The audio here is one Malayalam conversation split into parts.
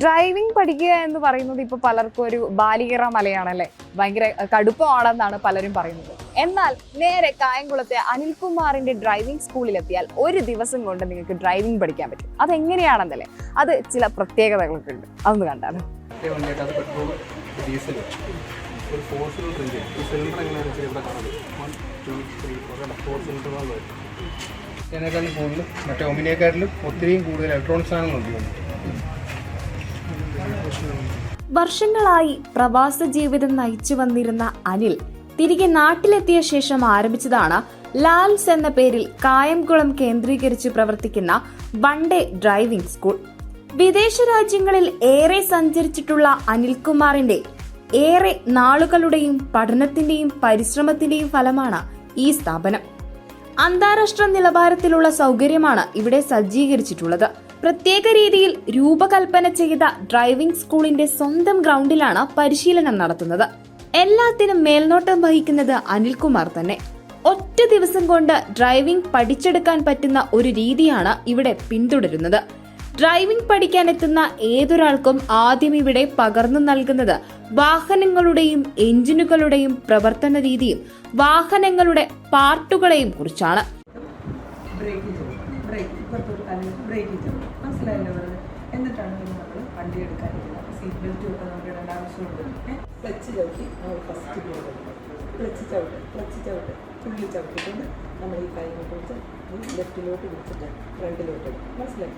ഡ്രൈവിംഗ് പഠിക്കുക എന്ന് പറയുന്നത് ഇപ്പൊ പലർക്കും ഒരു ബാലികറ മലയാണല്ലേ? ഭയങ്കര കടുപ്പമാണെന്നാണ് പലരും പറയുന്നത്. എന്നാൽ നേരെ കായംകുളത്തെ അനിൽകുമാറിന്റെ ഡ്രൈവിംഗ് സ്കൂളിലെത്തിയാൽ ഒരു ദിവസം കൊണ്ട് നിങ്ങൾക്ക് ഡ്രൈവിംഗ് പഠിക്കാൻ പറ്റും. അതെങ്ങനെയാണെന്നല്ലേ? അത് ചില പ്രത്യേകതകളൊക്കെ ഉണ്ട്. അതൊന്ന് ഡീസൽ ഒരു ഇതിനേക്കാളും കൂടുതൽ മറ്റേ ഒമിനേക്കാട്ടിലും ഒത്തിരിയും കൂടുതൽ ഇലക്ട്രോണിക്സ് ആണ് നോക്കിയുണ്ട് വർഷങ്ങളായി പ്രവാസ ജീവിതം നയിച്ചു വന്നിരുന്ന അനിൽ തിരികെ നാട്ടിലെത്തിയ ശേഷം ആരംഭിച്ചതാണ് ലാൽസ് എന്ന പേരിൽ കായംകുളം കേന്ദ്രീകരിച്ച് പ്രവർത്തിക്കുന്ന വൺ ഡേ ഡ്രൈവിംഗ് സ്കൂൾ. വിദേശ രാജ്യങ്ങളിൽ ഏറെ സഞ്ചരിച്ചിട്ടുള്ള അനിൽകുമാറിന്റെ ഏറെ നാളുകളുടെയും പഠനത്തിന്റെയും പരിശ്രമത്തിന്റെയും ഫലമാണ് ഈ സ്ഥാപനം. അന്താരാഷ്ട്ര നിലവാരത്തിലുള്ള സൗകര്യമാണ് ഇവിടെ സജ്ജീകരിച്ചിട്ടുള്ളത്. പ്രത്യേക രീതിയിൽ രൂപകൽപ്പന ചെയ്ത ഡ്രൈവിംഗ് സ്കൂളിന്റെ സ്വന്തം ഗ്രൗണ്ടിലാണ് പരിശീലനം നടത്തുന്നത്. എല്ലാത്തിനും മേൽനോട്ടം വഹിക്കുന്നത് അനിൽകുമാർ തന്നെ. ഒറ്റ ദിവസം കൊണ്ട് ഡ്രൈവിംഗ് പഠിച്ചെടുക്കാൻ പറ്റുന്ന ഒരു രീതിയാണ് ഇവിടെ പിന്തുടരുന്നത്. ഡ്രൈവിംഗ് പഠിക്കാൻ എത്തുന്ന ഏതൊരാൾക്കും ആദ്യം ഇവിടെ പകർന്നു നൽകുന്നത് വാഹനങ്ങളുടെയും എഞ്ചിനുകളുടെയും പ്രവർത്തന രീതിയും വാഹനങ്ങളുടെ പാർട്ടുകളെയും കുറിച്ചാണ്. ബ്രേക്ക് ചെയ്യും ഒരു കാലം ബ്രേക്ക് ചെയ്തു. മനസ്സിലായല്ലോ പറഞ്ഞത് എന്നിട്ടാണ് പിന്നെ നമ്മൾ വണ്ടി എടുക്കാനിരിക്കുന്നത് അപ്പോൾ സീറ്റ് ബെൽറ്റ് ഒക്കെ നമുക്ക് ഇടേണ്ട ആവശ്യമുണ്ട്. ക്ലച്ച് ചവിട്ടി നമ്മൾ ഫസ്റ്റ് ഗിയർ ക്ലച്ച് ചവിട്ട് ക്ലച്ച് ചവിട്ട്. തുള്ളി ചവിട്ടിക്കൊണ്ട് നമ്മൾ ഈ കൈ കൊണ്ട് വെച്ച് ലെഫ്റ്റിലോട്ട് വിളിച്ചിട്ട് ഫ്രണ്ടിലോട്ട് ഇടും. മനസ്സിലായി?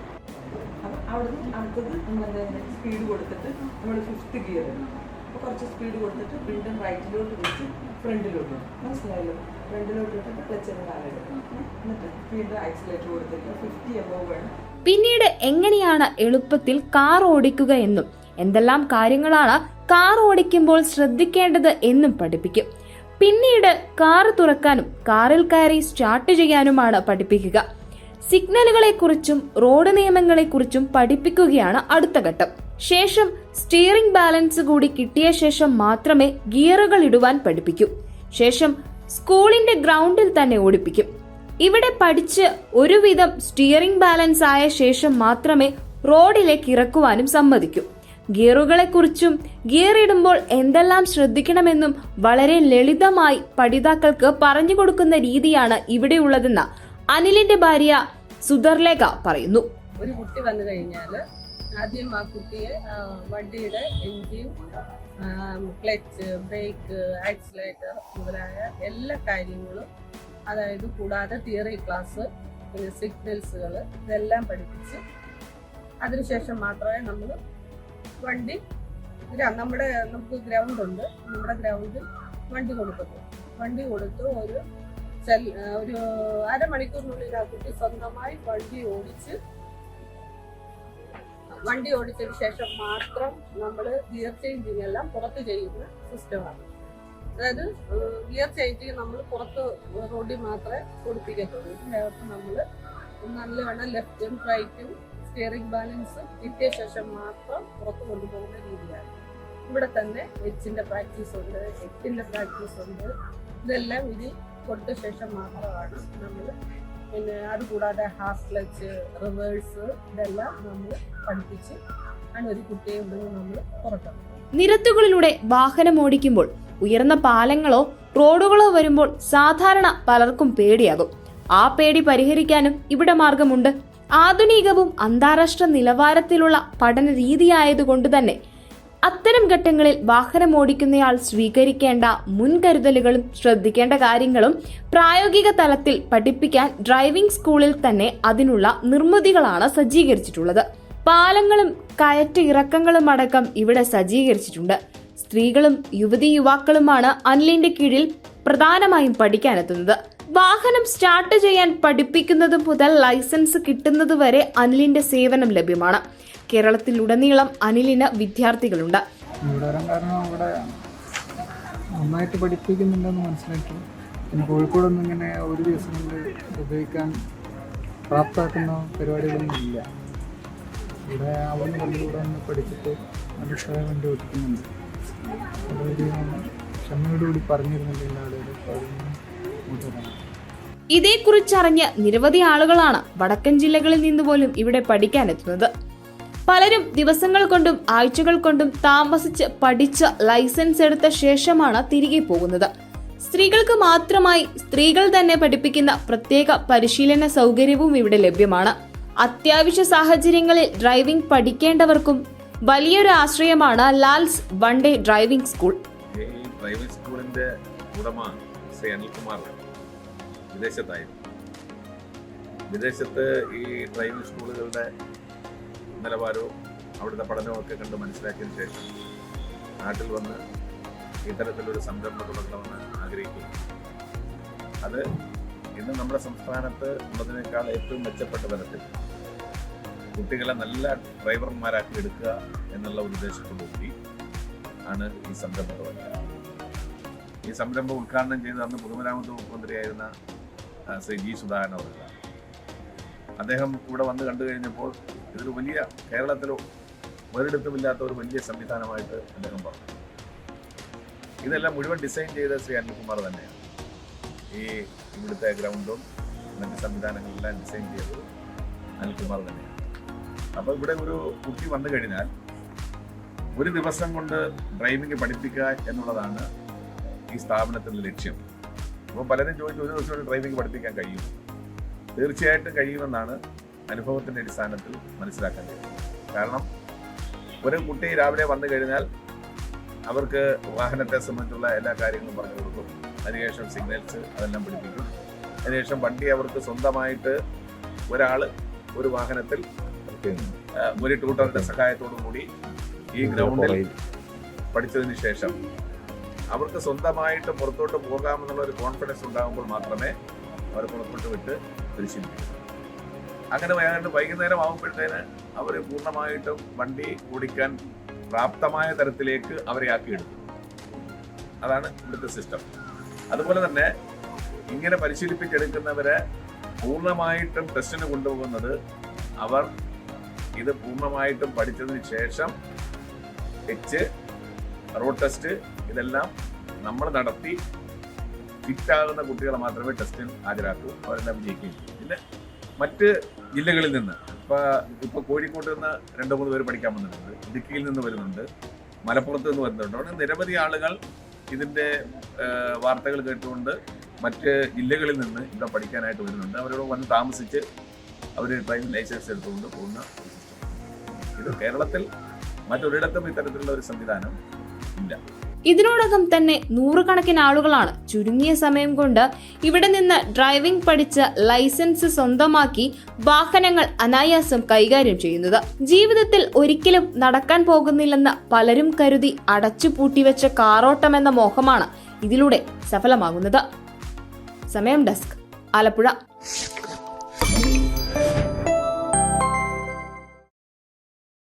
അപ്പം അവിടുന്ന് അടുത്തത് നമ്മൾ സ്പീഡ് കൊടുത്തിട്ട് നമ്മൾ ഫിഫ്ത്ത് ഗിയർ അപ്പോൾ കുറച്ച് സ്പീഡ് കൊടുത്തിട്ട് വീണ്ടും റൈറ്റിലോട്ട് വെച്ച് ഫ്രണ്ടിലോട്ട് മനസ്സിലായല്ലോ? ഫ്രണ്ടിലോട്ട് ഇട്ടിട്ട് ക്ലച്ചിന് കാലെടുക്കും എന്നിട്ട് വീണ്ടും ആക്സിലേറ്റർ കൊടുത്തിട്ട് ഫിഫ്റ്റി എബോവ് വേണം പിന്നീട് എങ്ങനെയാണ് എളുപ്പത്തിൽ കാർ ഓടിക്കുക എന്നും എന്തെല്ലാം കാര്യങ്ങളാണ് കാർ ഓടിക്കുമ്പോൾ ശ്രദ്ധിക്കേണ്ടത് എന്നും പഠിപ്പിക്കും. പിന്നീട് കാർ തുറക്കാനും കാറിൽ കയറി സ്റ്റാർട്ട് ചെയ്യാനുമാണ് പഠിപ്പിക്കുക. സിഗ്നലുകളെക്കുറിച്ചും റോഡ് നിയമങ്ങളെക്കുറിച്ചും പഠിപ്പിക്കുകയാണ് അടുത്ത ഘട്ടം. ശേഷം സ്റ്റിയറിംഗ് ബാലൻസ് കൂടി കിട്ടിയ ശേഷം മാത്രമേ ഗിയറുകൾ ഇടുവാൻ പഠിപ്പിക്കൂ. ശേഷം സ്കൂളിന്റെ ഗ്രൗണ്ടിൽ തന്നെ ഓടിപ്പിക്കും. ഇവിടെ പഠിച്ച് ഒരുവിധം സ്റ്റിയറിംഗ് ബാലൻസ് ആയ ശേഷം മാത്രമേ റോഡിലേക്ക് ഇറക്കുവാനും സമ്മതിക്കൂ. ഗിയറുകളെക്കുറിച്ചും ഗിയർ ഇടുമ്പോൾ എന്തെല്ലാം ശ്രദ്ധിക്കണമെന്നും വളരെ ലളിതമായി പഠിതാക്കൾക്ക് പറഞ്ഞു കൊടുക്കുന്ന രീതിയാണ് ഇവിടെയുള്ളതെന്ന് അനിലിന്റെ ഭാര്യ സുധർലേഖ പറയുന്നു. ഒരു കുട്ടി വന്നു കഴിഞ്ഞാൽ ആദ്യം ആ കുട്ടിയെ വണ്ടിയുടെ എൻജിൻ ക്ലച്ച് ബ്രേക്ക് ആക്സിലേറ്റർ മുതലായ എല്ലാ കാര്യങ്ങളും അതായത് കൂടാതെ തിയറി ക്ലാസ് പിന്നെ സിഗ്നൽസുകൾ ഇതെല്ലാം പഠിപ്പിച്ച് അതിനുശേഷം മാത്രമേ നമ്മൾ വണ്ടി നമ്മുടെ നമുക്ക് ഗ്രൗണ്ട് ഉണ്ട്. നമ്മുടെ ഗ്രൗണ്ടിൽ വണ്ടി കൊടുക്കുന്നു. വണ്ടി കൊടുത്ത് ഒരു ഒരു അരമണിക്കൂറിനുള്ളിൽ ആ കുട്ടി സ്വന്തമായി വണ്ടി ഓടിച്ച് വണ്ടി ഓടിച്ചതിന് ശേഷം മാത്രം നമ്മൾ ഗിയർ ചേഞ്ചിങ് എല്ലാം പുറത്ത് ചെയ്യുന്ന സിസ്റ്റമാണ് അതായത് ഗിയർ ചേഞ്ചിങ് നമ്മൾ പുറത്ത് റോഡിൽ മാത്രമേ കൊടുപ്പിക്കത്തുള്ളൂ ഇതിനകത്ത് നമ്മൾ നല്ലവണ്ണം ലെഫ്റ്റും റൈറ്റും സ്റ്റിയറിംഗ് ബാലൻസും കിട്ടിയ ശേഷം മാത്രം പുറത്ത് കൊണ്ടുപോകുന്ന രീതിയാണ്. ഇവിടെ തന്നെ എച്ചിന്റെ പ്രാക്ടീസ് ഉണ്ട് എട്ടിന്റെ പ്രാക്ടീസ് ഉണ്ട്. ഇതെല്ലാം ഇനി കൊടുത്ത ശേഷം മാത്രമാണ് നമ്മൾ പിന്നെ അതുകൂടാതെ ഹാഫ് ക്ലച്ച് റിവേഴ്സ് ഇതെല്ലാം നമ്മൾ പഠിപ്പിച്ച് ആണ് ഒരു കുട്ടിയെ നമ്മൾ പുറത്തിറക്കുന്നത് നിരത്തുകളിലൂടെ വാഹനം ഓടിക്കുമ്പോൾ ഉയർന്ന പാലങ്ങളോ റോഡുകളോ വരുമ്പോൾ സാധാരണ പലർക്കും പേടിയാകും. ആ പേടി പരിഹരിക്കാനും ഇവിടെ മാർഗമുണ്ട്. ആധുനികവും അന്താരാഷ്ട്ര നിലവാരത്തിലുള്ള പഠന രീതിയായതുകൊണ്ട് തന്നെ അത്തരം ഘട്ടങ്ങളിൽ വാഹനം ഓടിക്കുന്നയാൾ സ്വീകരിക്കേണ്ട മുൻകരുതലുകളും ശ്രദ്ധിക്കേണ്ട കാര്യങ്ങളും പ്രായോഗിക തലത്തിൽ പഠിപ്പിക്കാൻ ഡ്രൈവിംഗ് സ്കൂളിൽ തന്നെ അതിനുള്ള നിർമ്മിതികളാണ് സജ്ജീകരിച്ചിട്ടുള്ളത്. പാലങ്ങളും കയറ്റ ഇറക്കങ്ങളും അടക്കം ഇവിടെ സജ്ജീകരിച്ചിട്ടുണ്ട്. സ്ത്രീകളും യുവതി യുവാക്കളുമാണ് അനിലിന്റെ കീഴിൽ പ്രധാനമായും പഠിക്കാനെത്തുന്നത്. വാഹനം സ്റ്റാർട്ട് ചെയ്യാൻ പഠിപ്പിക്കുന്നത് മുതൽ ലൈസൻസ് കിട്ടുന്നത് വരെ അനിലിന്റെ സേവനം ലഭ്യമാണ്. കേരളത്തിലുടനീളം അനിലിന് വിദ്യാർത്ഥികളുണ്ട്. നന്നായിട്ട് പഠിപ്പിക്കുന്നുണ്ടെന്ന് മനസ്സിലാക്കി. പിന്നെ കോഴിക്കോടൊന്നും ഇങ്ങനെ ഒരു ദിവസം കൊണ്ട് ഉപയോഗിക്കാൻ പ്രാപ്തമാക്കുന്ന പരിപാടികളൊന്നും ഇല്ല. ഇവിടെ അവൻ കൂടെ ഒന്ന് പഠിച്ചിട്ട് അഭിപ്രായം കണ്ടു ഓടിക്കുന്നുണ്ട് അതൊരു ക്ഷമയോടുകൂടി പറഞ്ഞിരുന്നില്ല ഇതേക്കുറിച്ചറിഞ്ഞ് നിരവധി ആളുകളാണ് വടക്കൻ ജില്ലകളിൽ നിന്ന് പോലും ഇവിടെ പഠിക്കാനെത്തുന്നത്. പലരും ദിവസങ്ങൾ കൊണ്ടും ആഴ്ചകൾ കൊണ്ടും താമസിച്ച് പഠിച്ച് ലൈസൻസ് എടുത്ത ശേഷമാണ് തിരികെ പോകുന്നത്. സ്ത്രീകൾക്ക് മാത്രമായി സ്ത്രീകൾ തന്നെ പഠിപ്പിക്കുന്ന പ്രത്യേക പരിശീലന സൗകര്യവും ഇവിടെ ലഭ്യമാണ്. അത്യാവശ്യ സാഹചര്യങ്ങളിൽ ഡ്രൈവിംഗ് പഠിക്കേണ്ടവർക്കും വലിയൊരു ആശ്രയമാണ് Lal's one day driving school. Driving സ്കൂളിന്റെ ഉടമ ശ്രീ അനിൽകുമാർ വിദേശത്തായിരുന്നു. വിദേശത്ത് ഈ ഡ്രൈവിംഗ് സ്കൂളുകളുടെ ഗുണനിലവാരവും അവിടുത്തെ പഠനവും ഒക്കെ കണ്ട് മനസ്സിലാക്കിയതിന് ശേഷം നാട്ടിൽ വന്ന് ഇത്തരത്തിലൊരു സംരംഭം തുടങ്ങണമെന്ന് ആഗ്രഹിക്കുന്നു. അത് ഇന്ന് നമ്മുടെ സംസ്ഥാനത്ത് ഉള്ളതിനേക്കാൾ ഏറ്റവും മെച്ചപ്പെട്ട തരത്തിൽ കുട്ടികളെ നല്ല ഡ്രൈവർമാരാക്കി എടുക്കുക എന്നുള്ള ഒരു ഉദ്ദേശത്തോടുകൂടി ആണ് ഈ സംരംഭം തുടങ്ങിയത് ഈ സംരംഭം ഉദ്ഘാടനം ചെയ്ത് അന്ന് പൊതുമരാമത്ത് മുഖ്യമന്ത്രിയായിരുന്ന ശ്രീ ജി സുധാകരൻ അവരുടെ അദ്ദേഹം ഇവിടെ വന്ന് കണ്ടു കഴിഞ്ഞപ്പോൾ ഇതൊരു വലിയ കേരളത്തിലോ ഒരിടത്തുമില്ലാത്ത ഒരു വലിയ സംവിധാനമായിട്ട് അദ്ദേഹം പറഞ്ഞു. ഇതെല്ലാം മുഴുവൻ ഡിസൈൻ ചെയ്ത ശ്രീ അനിൽകുമാർ തന്നെയാണ്. ഈ ഇവിടുത്തെ ഗ്രൗണ്ടും മറ്റ് സംവിധാനങ്ങളെല്ലാം ഡിസൈൻ ചെയ്തത് അനിൽകുമാർ തന്നെയാണ്. അപ്പോൾ ഇവിടെ ഒരു കുട്ടി വന്നു കഴിഞ്ഞാൽ ഒരു ദിവസം കൊണ്ട് ഡ്രൈവിംഗ് പഠിപ്പിക്കുക എന്നുള്ളതാണ് ഈ സ്ഥാപനത്തിന്റെ ലക്ഷ്യം. അപ്പോൾ പലരും ചോദിച്ചു ഒരു ദിവസം ഡ്രൈവിംഗ് പഠിപ്പിക്കാൻ കഴിയും തീർച്ചയായിട്ടും കഴിയുമെന്നാണ് അനുഭവത്തിന്റെ അടിസ്ഥാനത്തിൽ മനസ്സിലാക്കാൻ കഴിയുന്നത്. കാരണം ഒരു കുട്ടി രാവിലെ വന്നു കഴിഞ്ഞാൽ അവർക്ക് വാഹനത്തെ സംബന്ധിച്ചുള്ള എല്ലാ കാര്യങ്ങളും പറഞ്ഞു കൊടുക്കും. അതിനുശേഷം സിഗ്നൽസ് അതെല്ലാം പിടിപ്പിക്കും. അതിനുശേഷം വണ്ടി അവർക്ക് സ്വന്തമായിട്ട് ഒരാൾ ഒരു വാഹനത്തിൽ ഒരു ട്യൂട്ടറിന്റെ സഹായത്തോടു കൂടി ഈ ഗ്രൗണ്ടിൽ പഠിച്ചതിന് ശേഷം അവർക്ക് സ്വന്തമായിട്ട് പുറത്തോട്ട് പോകാമെന്നുള്ള ഒരു കോൺഫിഡൻസ് ഉണ്ടാകുമ്പോൾ മാത്രമേ അവർ പുറത്തോട്ട് വിട്ട് പരിശീലിക്കൂ അങ്ങനെ ഏതാണ്ട് വൈകുന്നേരം ആകുമ്പോഴത്തേന് അവർ പൂർണമായിട്ടും വണ്ടി ഓടിക്കാൻ പ്രാപ്തമായ തരത്തിലേക്ക് അവരെ ആക്കിയെടുക്കും അതാണ് ഇവിടുത്തെ സിസ്റ്റം അതുപോലെ തന്നെ ഇങ്ങനെ പരിശീലിപ്പിച്ചെടുക്കുന്നവരെ പൂർണമായിട്ടും ടെസ്റ്റിന് കൊണ്ടുപോകുന്നത് അവർ ഇത് പൂർണമായിട്ടും പഠിച്ചതിന് ശേഷം എച്ച് റോഡ് ടെസ്റ്റ് ഇതെല്ലാം നമ്മൾ നടത്തി ഫിറ്റാകുന്ന കുട്ടികളെ മാത്രമേ ടെസ്റ്റിൽ ഹാജരാക്കൂ. അവരെല്ലാം വിജയിക്കുകയും ചെയ്യും. പിന്നെ മറ്റ് ജില്ലകളിൽ നിന്ന് ഇപ്പൊ ഇപ്പൊ കോഴിക്കോട്ട് നിന്ന് രണ്ട് മൂന്ന് പേര് പഠിക്കാൻ വന്നിട്ടുണ്ട്. ഇടുക്കിയിൽ നിന്ന് വരുന്നുണ്ട്. മലപ്പുറത്ത് നിന്ന് വരുന്നുണ്ട്. അവിടെ നിരവധി ആളുകൾ ഇതിന്റെ വാർത്തകൾ കേട്ടുകൊണ്ട് മറ്റ് ജില്ലകളിൽ നിന്ന് ഇവിടെ പഠിക്കാനായിട്ട് വരുന്നുണ്ട്. അവരോട് വന്ന് താമസിച്ച് അവർ ഡ്രൈവിംഗ് ലൈസൻസ് എടുത്തുകൊണ്ട് പോകുന്ന ഇത് കേരളത്തിൽ മറ്റൊരിടത്തും ഇത്തരത്തിലുള്ള ഒരു സംവിധാനം ഇല്ല. ഇതിനോടകം തന്നെ നൂറുകണക്കിന് ആളുകളാണ് ചുരുങ്ങിയ സമയം കൊണ്ട് ഇവിടെ നിന്ന് ഡ്രൈവിംഗ് പഠിച്ച് ലൈസൻസ് സ്വന്തമാക്കി വാഹനങ്ങൾ അനായാസം കൈകാര്യം ചെയ്യുന്നത്. ജീവിതത്തിൽ ഒരിക്കലും നടക്കാൻ പോകുന്നില്ലെന്ന് പലരും കരുതി അടച്ചു പൂട്ടിവെച്ച കാറോട്ടം കാറോട്ടമെന്ന മോഹമാണ് ഇതിലൂടെ സഫലമാകുന്നത്. സമയം ഡെസ്ക്. ആലപ്പുഴ.